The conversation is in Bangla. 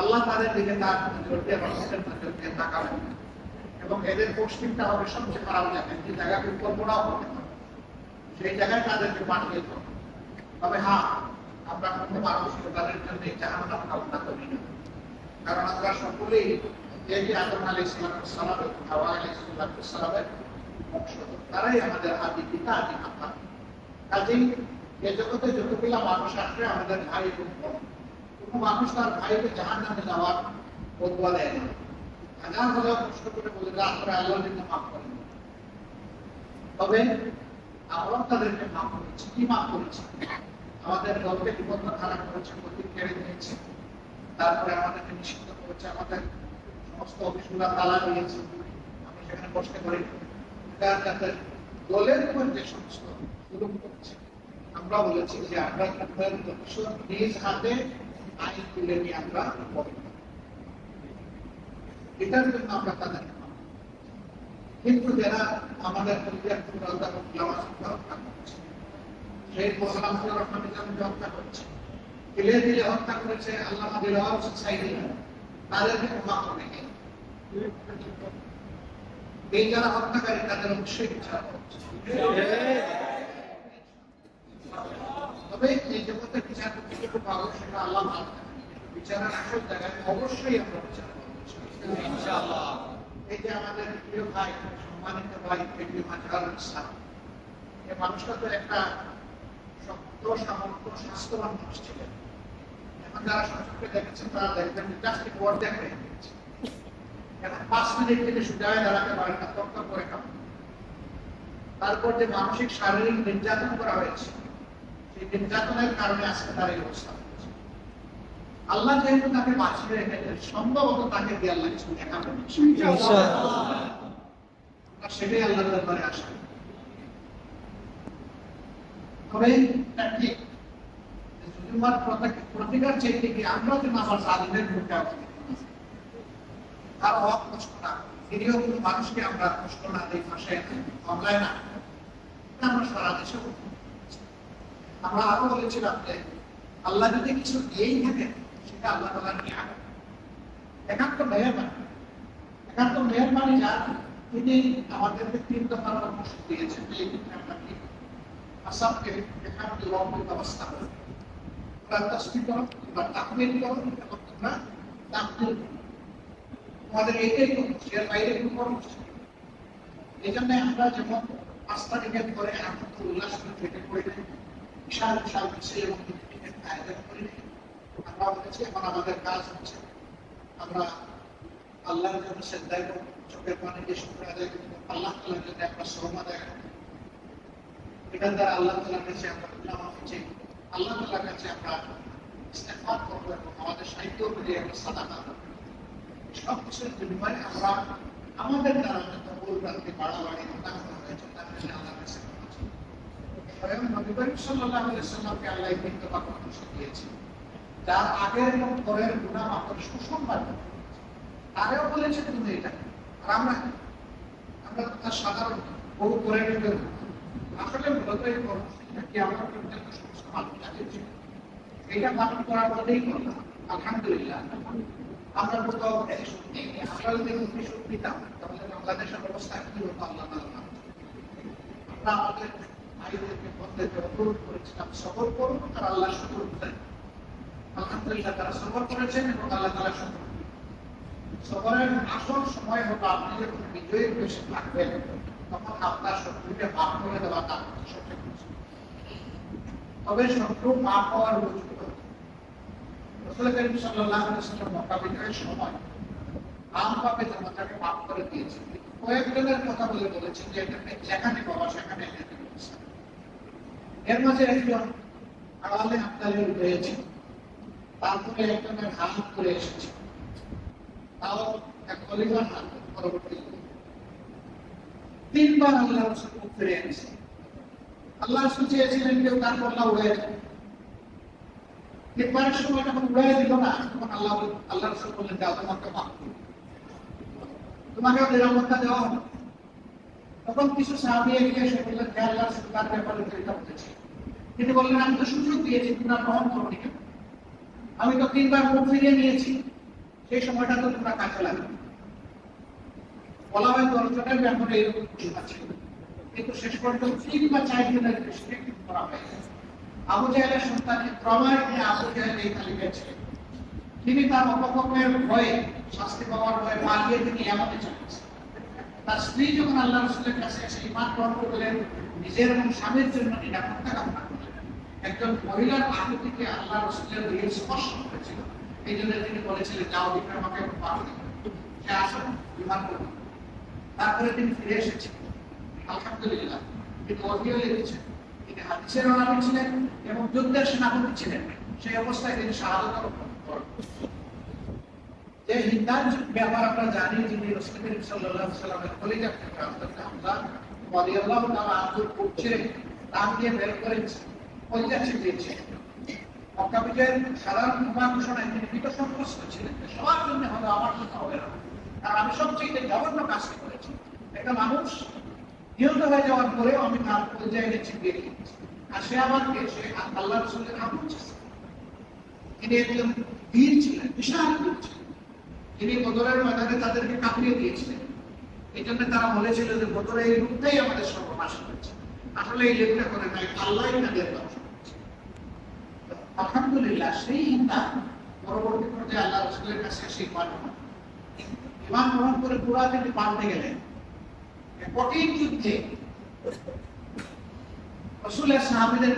আল্লাহ তাদের দিকে তাকাবেন। এবং এদের পশ্চিমটা হবে সবচেয়ে খারাপ জায়গা। যে জায়গা কল্পনাও করতে সেই জায়গায় তাদেরকে পাঠিয়ে তবে হ্যাঁ আমরা কোনো মানুষ তাদের জন্য জাহান্নাম কামনা করি না। কারণ আমরা সকলেই এই যে আদম আলী ইসলাম সালাম, হাওয়া আলী ইসলাম সালামের তারাই আমাদের আদি পিতা, আদি মাতা। কাজেই এ জগতে যতগুলা মানুষ আসবে, আমাদের ভাই বোন। কোনো মানুষ তার ভাইকে জাহান নামে যাওয়ার বদুয়া দেয় না। হাজার হাজার করে বলে জন্য মাফ করেন তবে তাদেরকে মাফ কি মাফ আমাদের খারাপ করেছে গতি কেড়ে নিয়েছে। তারপরে আমাদেরকে নিষিদ্ধ করেছে, আমাদের সমস্ত অফিসগুলো তালা দিয়েছে। আমরা সেখানে বসতে পারি দলের উপর যে সমস্ত জুলুম করছে আমরা বলেছি যে আমরা তাদের নিজ হাতে আইন তুলে নিয়ে আমরা এটার জন্য আমরা করি। কিন্তু যারা আমাদের হত্যা করছে আল্লাহ তাদেরকে ক্ষমা করে? এই যারা হত্যাকারী, তাদের অবশ্যই বিচার করছে তবে এই জগতে বিচার করতে যেটুকু পাবো সেটা আল্লাহ ভালো বিচারের আসল জায়গায় অবশ্যই আমরা বিচার ইনশাআল্লাহ এই যে আমাদের প্রিয় ভাই সম্মানিত ভাই প্রিয় মাঝার ইসলাম এই মানুষটা তো একটা শক্ত সামর্থ্য স্বাস্থ্যবান মানুষ ছিলেন এখন যারা সচক্ষে দেখেছেন তারা দেখবেন জাস্ট ওয়ার্ড দেখে গেছে এখন পাঁচ মিনিট থেকে সুজায় দাঁড়াতে পারে না তর্ক করে তারপর যে মানসিক শারীরিক নির্যাতন করা হয়েছে নির্যাতনের কারণে আজকে তার এই অবস্থা আল্লাহ যেহেতু তাকে বাঁচিয়ে রেখেছেন, সম্ভবত তাকে দিয়ে আল্লাহ কিছু দেখাবেন। সেটাই আল্লাহ দরবারে আসে তবে প্রতিকার চাইতে কি আমরা যে আমার তার হক নষ্ট না। নিরীহ কোনো মানুষকে আমরা কষ্ট না দিই মামলায় না আমরা সারা দেশে। আমরা আরও বলেছিলাম যে আল্লাহ যদি কিছু দিয়েই থাকেন সেটা আল্লাহ তালা নিয়ে একান্ত মেহরবানি। একান্ত মেহরবানি যার। তিনি আমাদেরকে তিন দফার পরামর্শ দিয়েছেন যে আসামকে একান্ত রবের ব্যবস্থা করি তোমরা তসবি করো তোমরা তাকবির করো এবং তোমরা তাকবির। করো তোমাদের এটাই পরামর্শ, এর বাইরে কোনো পরামর্শ এই জন্য আমরা যেমন পাঁচ তারিখের পরে আনন্দ উল্লাস করে থেকে করে দিই বিশাল বিশাল এবং আয়োজন করে দিই আমরা বলেছি এখন আমাদের কাজ হচ্ছে আমরা আল্লাহর জন্য করব চোখের পানি দিয়ে শুক্র আদায় করব আল্লাহ তালার জন্য আমরা শ্রম আদায় করব দ্বারা আল্লাহ তালার কাছে আমরা মাফি চাই আল্লাহ তালার কাছে আমরা এবং আমাদের সাহিত্য অনুযায়ী আমরা সব কিছুর বিনিময়ে আমরা আমাদের ভ্রান্তি বাড়াবাড়ি আল্লাহর কাছে। স্বয়ং নবী করিম সাল্লাল্লাহু আলাইহি সাল্লামকে আল্লাহ মৃত্যুটা পরামর্শ দিয়েছে। যার আগের এবং পরের গুণা মাত্র সুসংবাদ তারেও বলেছে তুমি এটা আর আমরা আমরা তার সাধারণ বহু করে নিতে আসলে মূলত এই কর্মসূচিটা কি আমরা পর্যন্ত সমস্ত মানুষ আছে এটা পালন করার মধ্যেই করলাম আলহামদুলিল্লাহ। আমরা কোথাও সত্যি উনি সত্যি দিতাম তাহলে বাংলাদেশের অবস্থা কি হতো আল্লাহ আমরা আমাদের তবে শত্রু হওয়ার সময় আম পাপে জামাতাকে মাফ করে কয়েকজনের কথা বলে বলেছেন যে এটাকে যেখানে বাবা, সেখানে। এর মাঝে একজন আড়ালে আপনাদের রয়েছে তারপরে একজনের হাত করে এসেছে। তাও এক খলিফার হাত পরবর্তী তিনবার আল্লাহ রসুল ফিরে এনেছে। আল্লাহ রসুল চেয়েছিলেন কেউ তার কল্লা উড়ে যাবে তিনবারের সময় যখন উড়ে দিল না, তখন আল্লাহ আল্লাহ রসুল বললেন, যাও, তোমাকে মাফ করি তোমাকেও নিরাপত্তা দেওয়া হলো তখন কিছু সাহাবি এগিয়ে এসে বললেন হে আল্লাহ তার ব্যাপারে তো এটা বলেছি তিনি বললেন, আমি তো সুযোগ দিয়েছি তোমরা গ্রহণ করো কেন? আমি তো তিনবার মুখ ফিরিয়ে নিয়েছি, সেই সময়টা তো তোমরা কাজে লাগে বলা হয় দরজাটার ব্যাপারে এরকম আছে। কিন্তু শেষ পর্যন্ত তিন বা চার দিনের রেস্ট্রিক্ট করা হয়েছে আবু জাহেলের তিনি আবু জাহেল এই তালিকায় ছিলেন তিনি তার অপকর্মের ভয়ে শাস্তি পাওয়ার ভয়ে পালিয়ে তিনি এমনই চালিয়েছেন তার স্ত্রী যখন আল্লাহ রসুলের কাছে এসে ইমান গ্রহণ করলেন, নিজের এবং স্বামীর জন্য একজন মহিলার আকুতিকে আল্লাহ রসুলের স্পর্শ এই জন্য তিনি বলেছিলেন, যাও দিকে আমাকে দিন সে আসুন ইমান তারপরে তিনি ফিরে এসেছেন। আলহামদুলিল্লাহ, তিনি অভিও লিখেছেন তিনি হাদিসের আলামী ছিলেন এবং যুদ্ধের সেনাপতি ছিলেন। সেই অবস্থায় তিনি শাহাদত যে হিন্দার ব্যাপার আমরা জানি যিনি আনহু কুচ্ছিরে দিয়ে বের করে কলিজা ছিটিয়েছে। তিনি করেছি। মানুষ নিহত হয়ে যাওয়ার পরেও আমি তার কলিজায় ছিটিয়ে রেখেছি আর সে আমাকে, সে আল্লাহ একজন বীর ছিলেন, বিশাল ছিলেন। তিনি বদরের ময়দানে তাদেরকে কাঁপিয়ে দিয়েছিলেন। এই জন্য তারা বলেছিল যে বদরে এই রূপটাই আমাদের সর্বনাশ করেছে। আসলে এই লেখটা করে নাই আল্লাহ তাদের আলহামদুলিল্লাহ, সেই পরবর্তী পর্যায়ে আল্লাহ রসুলের কাছে সেই করেন। ইমান গ্রহণ করে পুরা তিনি পাল্টে গেলেন কঠিন যুদ্ধে রসুলের সাহাবিদের